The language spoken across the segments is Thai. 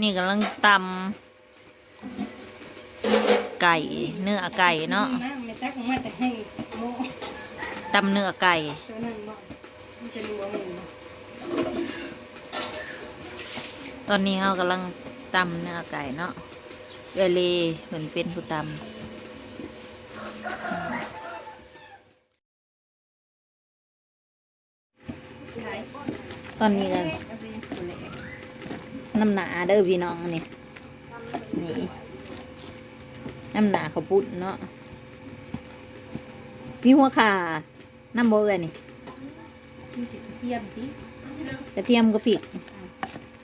นี่กำลังตำไก่เนื้อไก่เนาะตำเนื้อไก่ตอนนี้เรากำลังตำเนื้อไก่เนาะเอเลเหมือนเป็นผู้ตำตอนนี้กันเอาไปค นละน้ำหนาเด้อพี่น้องนี่นี่น้ำหนาเขาวปุ้นเนาะมีหัวขาน้ำโบเอ้ยนี่มีติดเทียมสิกระเทียมกระผิก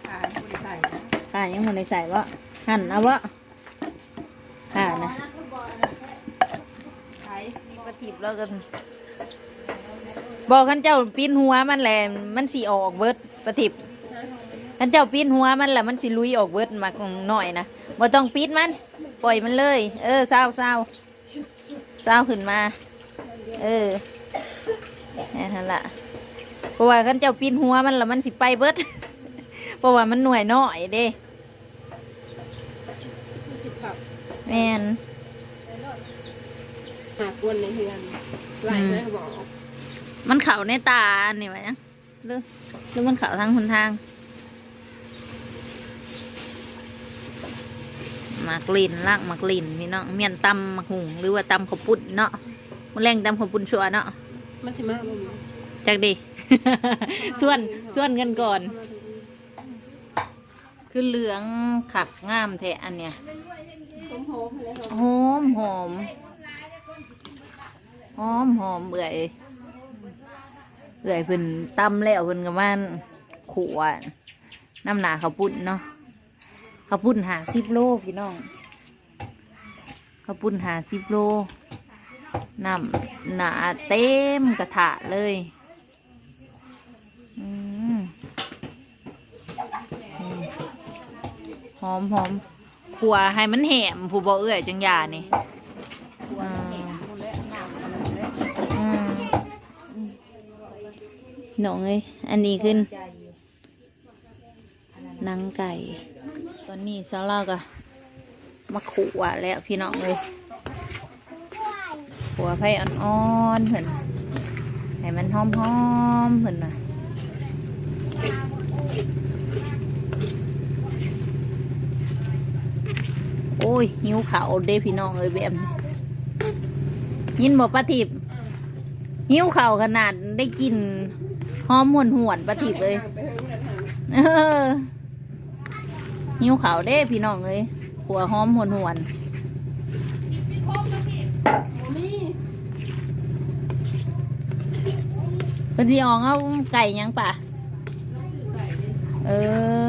ขาดบ่ได้ใส่นะข่ายังมันในใส่วะหั่นเอาวะข่านะใส่กระถิบแล้วกันบอกกันเจ้าปีนหัวมันแหละมันสีออกเบิดประถิบ กันเจ้าปีนหัวมันแหละมันสีลุยออกเบิดมาหน่อยนะบ่ต้องปีนมัน ปล่อยมันเลย เออเศร้าเศร้าเศร้าขึ้นมา เออแนี่นั่นละเพราะว่ากันเจ้าปีนหัวมันแล้วมันสิไปเบิดเพราะว่ามันหน่วยน้อยเด้สิบขับแม่นหากวนในเฮือนไหลเลยเขาบอก มันเข่าในตาอันนี่วะยังหรือหรือมันเข่าทางคนทาง มากลินลากหมากลินพี่น้องเมียนตำหมากหุงหรือว่าตำข้าวปุ้นเนาะมันแรงตำข้าวปุ้นชัวเนาะมันสิมาบ่มีจากดี ส่วนส่วนกันก่อน คือเหลืองขักงามแท้อันเนี้ยหอมหอมเลยหอมหอมหอมหอมหอมเอื่อยเอื่อยเพิ่นตำแล้วเพิ่นก็มันขวดน้ำหนาข้าวปุ้นเนาะ ข้าวปุ้นหาสิบโลพี่น้องข้าวปุ้นหาสิบโลน้ำหนาเต็มกระถะเลยอืมหอมหอมขัวให้มันแหมผู้บ่เอื่อยจังยานี่อ่าอืมน้องเอ้ยอันนี้ขึ้นนังไก่ ตอนนี้สาวเราก็มาขัวแล้วพี่น้องเลยขัวไผ่อ่อนๆเพิ่นให้มันหอมๆเพิ่นนะโอ้ย หิวเขาวเด้พี่น้องเอ้ยแบบยินบอกป้าทิพย์หิวเขาวขนาดได้กินหอมหวนหวนป้าทิพย์เลย เออ หิวเขาวเด้พี่น้องเอ้ยขัวหอมหวนหวนมีๆเพิ่นสิออกเอาไก่ยังป่ะเออ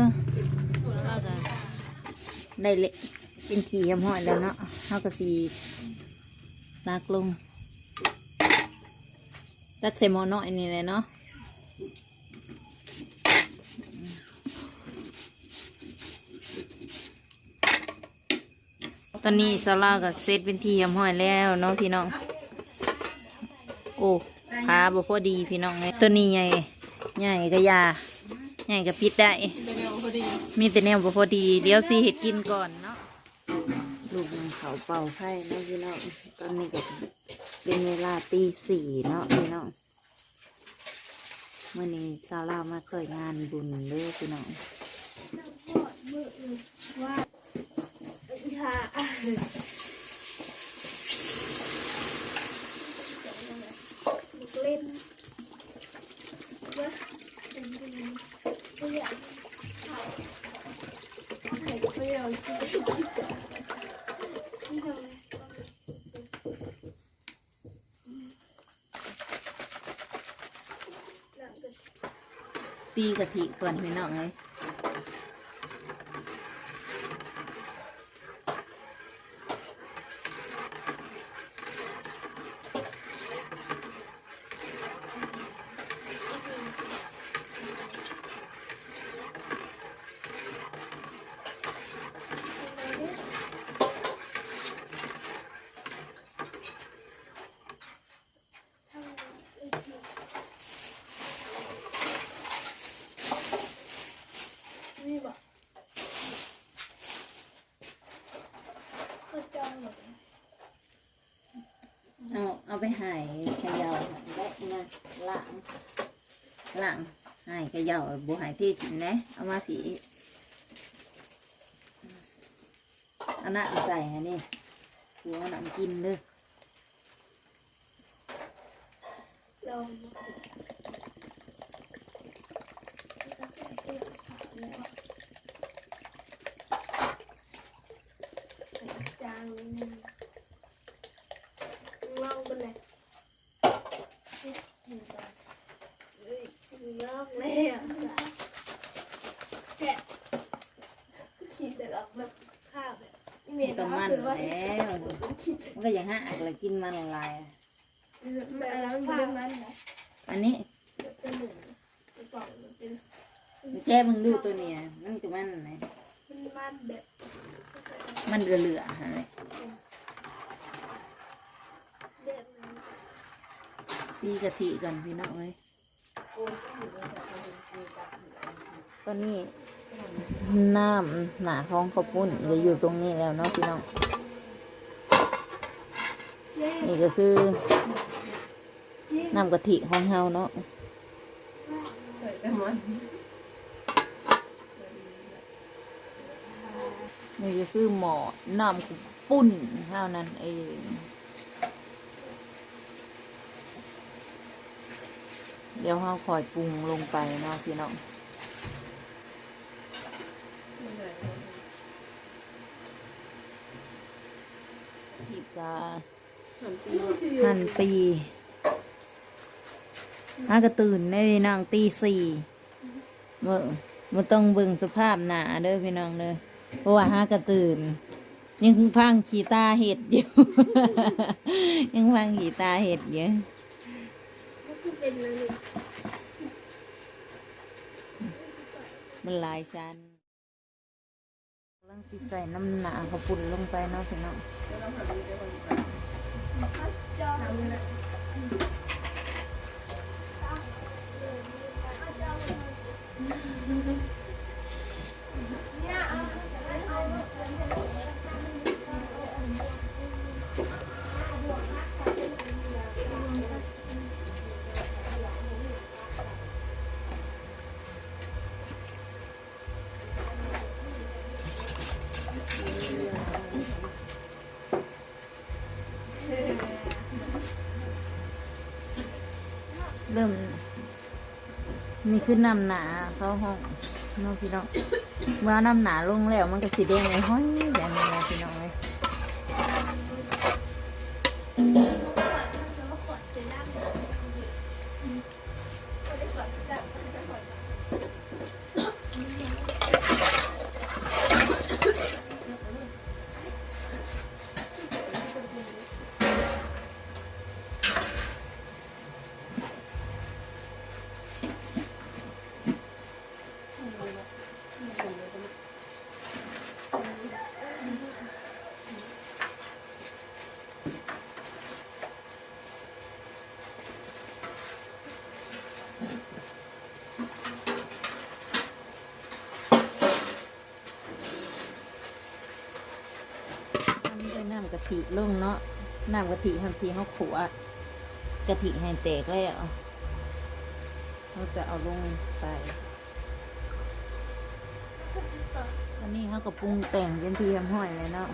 ได้เละเป็นขี่ยำห้อยแล้วเนาะเขาก็สีลากลงตัดใส่หม้อน้อยนี่เลยเนาะ ตอนนี้ซาร่ากับเซตเป็นที่ยำห้อยแล้วเนาะพี่น้อง โอ้ขาบ่พอดีพี่น้องเลยตัวนี้ใหญ่ใหญ่ก็ยาใหญ่ก็ปิดได้ มีแต่แนวบ่พอดี เดี๋ยวสิเห็ดกินก่อนเนาะ ลูกมันเขาเป่าไข่เนาะพี่น้องตอนนี้ก็เป็นเวลาตีสี่เนาะพี่น้องเมื่อนี้สาลามาช่วยงานบุญเด้อพี่น้อง ตีกะทิก่อนพี่น้องเลย ไปใหายขย่าและนะหล้างล้างหายขย่าบัวหายที่ถิ่นนะเอามาผีเอาหน้าใส่ฮะนี่หัวหนังกินเด้อลองจางนิดนึง ลองไปเลยลองเลยอะแค่คิดแต่แบบแบบข้าวแบบเมียก็มันว่าแล้วคิดมันก็อย่างห้าอักเลยกินมันละลายแบบแล้วมันเป็นมันนะอันนี้แจ้มึงดูตัวเนี้ยมันจะมันไหนมันแบบมันเหลือเหลือฮะ เด็ดนะ ตีกะทิกันพี่น้องเอ้ยตอนนี้น้ำหนาของข้าวปุ้นจะอยู่ตรงนี้แล้วเนาะพี่น้อง นี่ก็คือน้ำกะทิของเฮาเนาะนี่ก็คือหมอน้ำข้าวปุ้นเท่านั้นเอง เดี๋ยวเฮาคอยปรุงลงไปเนาะพี่น้องอีกาหันปีหันปีหากระตื่นในนางตีสี่เมื่อมื่ต้องเบิ่งสภาพหนาเด้อพี่น้องเด้อเพราะว่าหากระตื่น ยังพังขี่ตาเห็ดอยู่ ยังพังขี่ตาเห็ดอยู่ก็คือ เป็นเลยมันหลายชั้นกำลังสิใส่น้ำหนาขาวปุ่นลงไปเนาะพี่น้องจอเนี่ย เริ่ม นี่คือน้ำหนาเขาห้องน้องพี่น้องว่าน้ำหนาลงแล้วมันก็สีแดงเลยห้อย กะทิลงเนาะน้ำกะทิทันทีเขาขัวกะทิให้งแตกแล้วเราจะเอาลงไปอันนี้เขาก็ปรุงแต่งเป็นทีมห้อยเลยเนาะ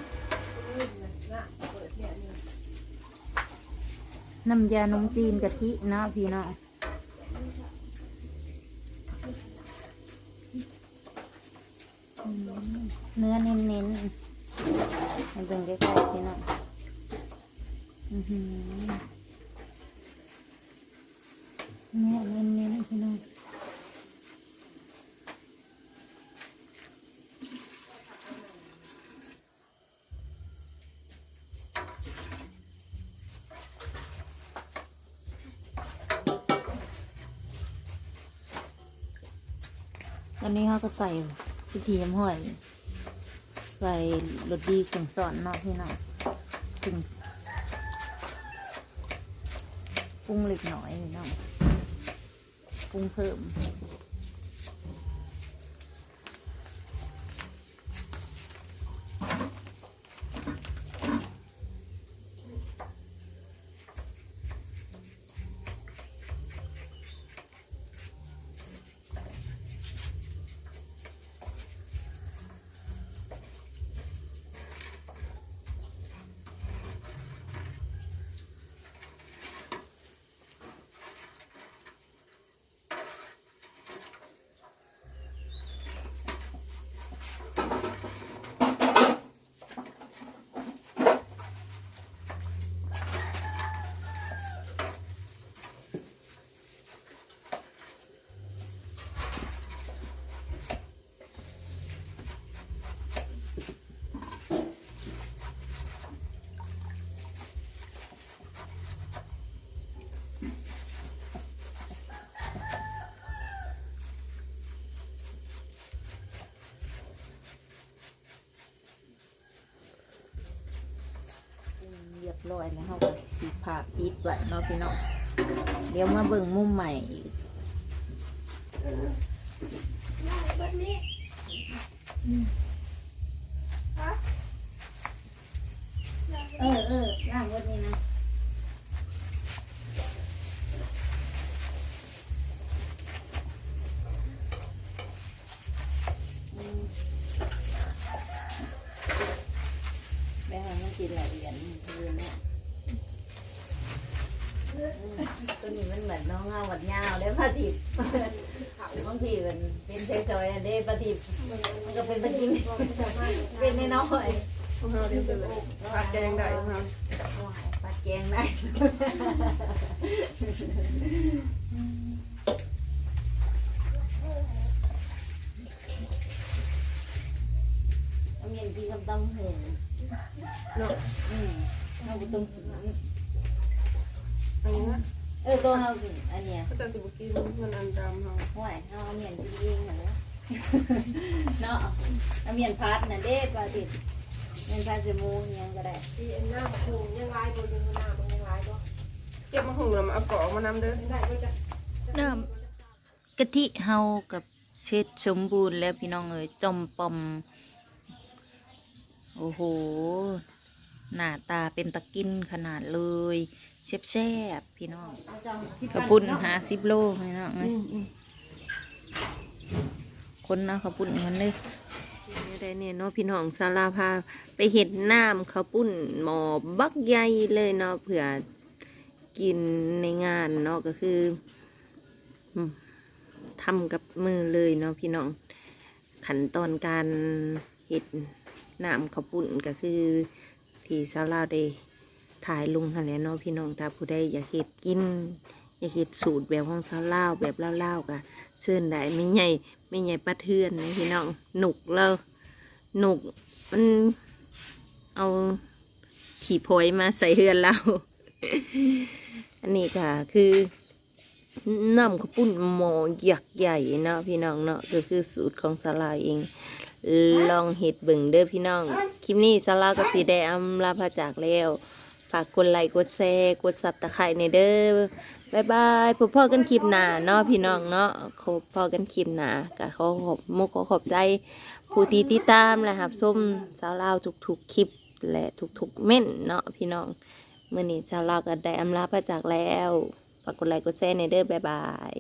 น้ำยานมจีนกะทิเนาะพี่เนาะเนื้อเน้นๆ ให้เบิ่งใกล้ๆพี่น้องอือหือเนี่ยเน้นๆพี่น้องตอนนี้เขาก็ใส่พิธีน้ำห้อย ใส่รสดีถึงสอนเนาะพี่น้องถึงปรุงเล็กน้อยพี่น้องปรุงเพิ่ม ร้อยแล้วเขาก็ปิดผ้าปิดไว้เนาะพี่น้องเดี๋ยวมาเบิ่งมุมใหม่อีกแบบนี้ เออเออร่างวันนี้นะอืมแม่ว่ามันกินหลายเหรียญคือเนี่ยอืมตัว นี้มันเหมือนน้องเงาหวัดยาวเลยปลาทิพย์บางทีมันเป็นซอยๆอันเด้ปลาทิพย์มันก็เป็นปลาทิพย์เป็นน้อยๆของเราเรียบร้อยผัดแกงได้ของเราปลาแกงได้เอาเมียนกินกับตำหงเนาะอืมเอาไปต้มกินอันนี้นะ เออตัวเราสิอันเนี้ยก็จะสิบกินมันอันดำเขาห่วยเอาเมียนกินเองเหรอเนาะเอาเมียนพัดน่ะเด้ปลาติดเมียนพัดจะมูอิหยังก็ได้ที่อันหน้ามันคงยังลายบนยังหน้ามันยังลายก็เก็บมาหุงแล้วมาเอากรอกมานำเด้อได้ก็จะน้ำกะทิเฮากับเช็ดสมบูรณ์แล้วพี่น้องเอ๋ยต้มปอมโอ้โห หน้าตาเป็นตะกินขนาดเลย แซ่บๆพี่น้องขาวปุ้นหาสิบโลพี่น้องเอ้ยคนนะขาวปุ้นมันเลยได้เนี่ยเนาะพี่น้องซาลาพาไปเห็ดน้ำข้าวปุ้นหมอบักใหญ่เลยเนาะเผื่อกินในงานเนาะก็คืออืมทำกับมือเลยเนาะพี่น้องขั้นตอนการเห็ดน้ำข้าวปุ้นก็คือที่ซาลาได้ ถ่ายลงหันแหล้วเนาะพี่น้องถ้าผู้ใดอยากเห็ดกิน อยากเห็ดสูตรแบบของชาวลาวแบบเล่าวๆก็เชิญได้ไม่ใหญ่ไม่ใหญ่ปลาเทือนนะพี่น้องหนุกเลยหนุกมันเอาขี่โพยมาใส่เฮือนเรา อันนี้ก็คือน้ำข้าวปุ้นหมอหยักใหญ่เนาะพี่น้องเนาะก็คือสูตรของสลาเอง ลองเห็ดเบิ่งเด้อพี่น้อง คลิปนี้สลาก็สีแดอำลาพาจากแล้ว ฝากกดไลค์กดแชร์กดซับตะไคร้ในเด้อบายบายพบพ่อกันคลิปหนาเนาะพี่น้องเนาะพบพ่อกันคลิปหนาก็ขอขอบมุกขอขอบใจผู้ที่ติดตามและครับส้มสาวลาวทุกๆคลิปและทุกๆเม่นเนาะพี่น้องเมื่อนี้สาวลาวก็ได้อำลาพาจากแล้วฝากกดไลค์กดแชร์ในเด้อบายบาย